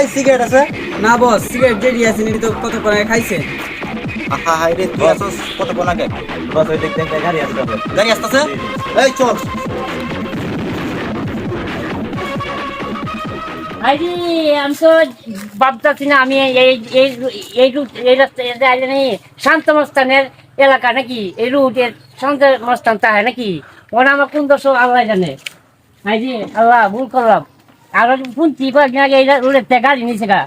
এই সিগারেট আছে? না বস সিগারেট যেটি আছে নিটি তো কত করে খাইছে? আহা হাই রে তুই আসস কত কোন আগে বস ওই দেখ দেখ গাড়ি আসছে গাড়ি আসতেছে? এই চল। আরে আমি তো ভাবতেছি না আমি এই এই এই রুট এই শান্ত মস্তানের এলাকা নাকি? এই রুটের শান্ত মস্তান তাই নাকি? ওরা আমার কোন দর্শক আল্লাহ জানে। আইজি আল্লাহ ভুল করলাম। আর শুনছি কয়েকদিন আগে এই রুটের থেকে গাড়ি নিয়েছে গা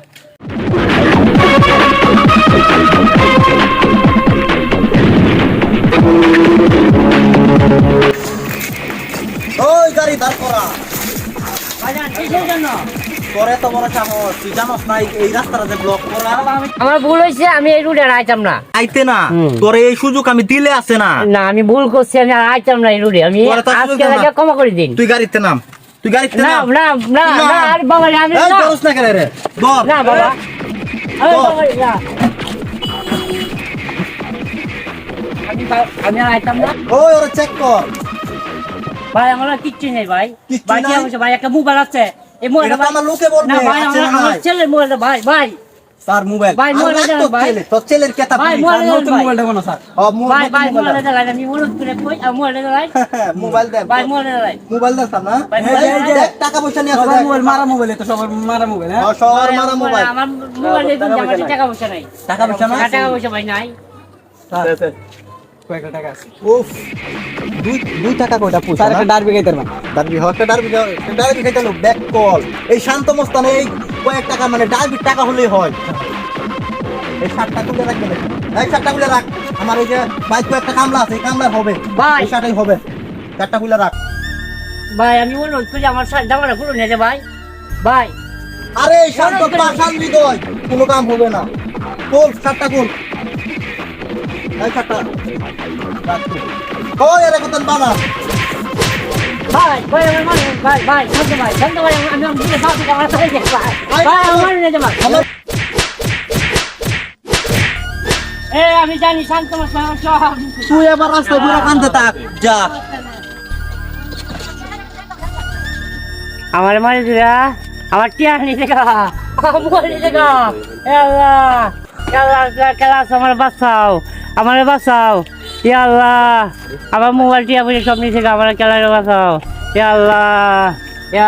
ওই গাড়ি দাঁড় করা। বাজান কিসের জন্য? তোরে তো বড় সাহস তুই জানোস না এই- এই রাস্তাটা যে ব্লক করা। আমার ভুল হয়েছে আমি এই রুটে আইতাম না। আইতে না। তোরে এই সুযোগ আমি দিলে আছে না। না আমি ভুল করছি আমি আর আইতাম না এই রুটে। আমি আজকে ক্ষমা করে দিন। তুই গাড়িতে নাম। তুই গাড়িতে না না না না। আর বাবা আমি না। করস না করে রে? বল না বাবা। আরে বাবা না। আমি আমি আইতাম না। ওই ওরে চেক কর। ভাই আমার কিচ্ছু নেই ভাই। বাকি? হয়েছে ভাই একটা মোবাইল আছে। এই মোবাইল আমার লোকে বলবে, না ভাই আমার ছেলে আমার মোবাইল ভাই ভাই। তার মোবাইল ভাই, মোবাইল ভাই। তোর ছেলের কেতা ভাই, মোবাইল না স্যার। ও, ভাই ভাই মোবাইল। আমি অনুরোধ করে কই? আর মোবাইল মোবাইল দে ভাই মোবাইল মোবাইল দে না? এই, টাকা পয়সা নিয়ে সবার মোবাইল মারা মোবাইল তো সবার মারা মোবাইল হ্যাঁ? সবার মারা মোবাইল আমার মোবাইল দেখুন টাকা আমার পয়সা টাকা পয়সা নাই। টাকা পয়সা না টাকা পয়সা ভাই নাই। কয়েকটা টাকা আছে। উফ। দুই দুই টাকা কয়টা পয়সা স্যার একটা ডারবি গাইতে পারবেন। ডারবি হয় ডারবি ডারবি খাইতে হলো ব্যাক কল। এই শান্ত মস্তানে এই কয়েক টাকা মানে ডারবি টাকা হলেই হয়। এই ষাটটা তুলে রাখবে এই ষাটটা খুলে রাখ। আমার এই যে বাইক কয়েকটা কামলা আছে এই কামলা হবে। ভাই। এই ষাটটাই হবে। চারটা খুলে রাখ। ভাই আমি অনুরোধ করি আমার সাথে জামাটা খুলে নিয়ে ভাই। ভাই। আরে এই শান্ত পাষাণ হৃদয়। কোনো কাম হবে না। কোল ষাটটা কোল এই তুই। ওই এর কথা বাবা ভাই ভাই আমার মানুষ ভাই ভাই শান্ত ভাই শান্ত ভাই আমি আমি দিলে সাথে আমার সাথে ভাই ভাই, ভাই আমার ভাই আমার এ আমি জানি শান্ত মাস আমার সব তুই এবার রাস্তায় ঘুরে কান্দে থাক যা আমার মানে দিলা আমার টিয়া নিতে গা আমার নিতে গা আল্লাহ আল্লাহ খেলা আমার বাঁচাও আমার বাঁচাও এ আল্লাহ আমার মোবাইলটি আপনি সব নিচে আমার খেলার বাঁচাও এ আল্লাহ এ